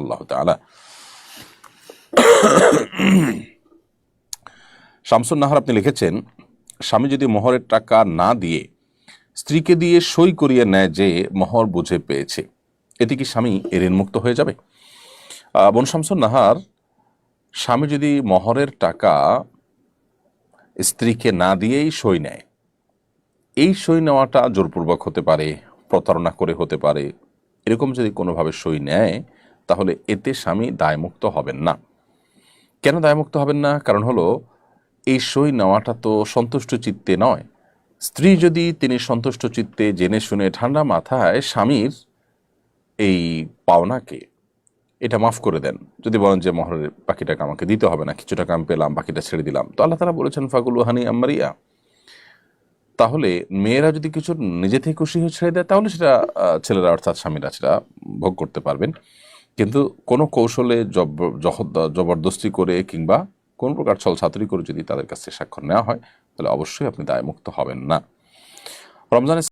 আল্লাহ তালা শামসুন নাহার আপনি লিখেছেন, স্বামী যদি মোহরের টাকা না দিয়ে স্ত্রীকে দিয়ে সই করিয়ে নেয় যে মোহর বুঝে পেয়েছে, এতে কি স্বামী ঋণমুক্ত হয়ে যাবে? বোন শামসুন নাহার, স্বামী যদি মোহরের টাকা স্ত্রীকে না দিয়েই সই নেয়, এই সই নেওয়াটা জোরপূর্বক হতে পারে, প্রতারণা করে হতে পারে, এরকম যদি কোনোভাবে সই নেয় তাহলে এতে স্বামী দায়মুক্ত হবেন না। কেন দায়মুক্ত হবেন না? কারণ হলো, এই সই নেওয়াটা তো সন্তুষ্ট চিত্তে নয়। স্ত্রী যদি তিনি সন্তুষ্ট চিত্তে জেনে শুনে ঠান্ডা মাথায় স্বামীর এই পাওনাকে, এটা মাফ করে দেন। যদি বলেন যে, মহরের বাকি টাকা আমাকে দিতে হবে না, কিছু টাকা আমি পেলাম, বাকিটা ছেড়ে দিলাম। তো আল্লাহ তারা বলেছেন, ফাগুল হানি আম্মারিয়া তাহলে মেয়েরা যদি কিছু নিজে থেকে খুশি হয়ে ছেড়ে দেয়, তাহলে সেটা ছেলেরা অর্থাৎ স্বামীরা সেটা ভোগ করতে পারবেন। কিন্তু কোনো কৌশলে জবরদস্তি করে কিংবা কোন প্রকার ছল ছাত্রী করে যদি তাদের কাছে স্বাক্ষর নেওয়া হয়, তাহলে অবশ্যই আপনি দায়মুক্ত হবেন না। রমজানের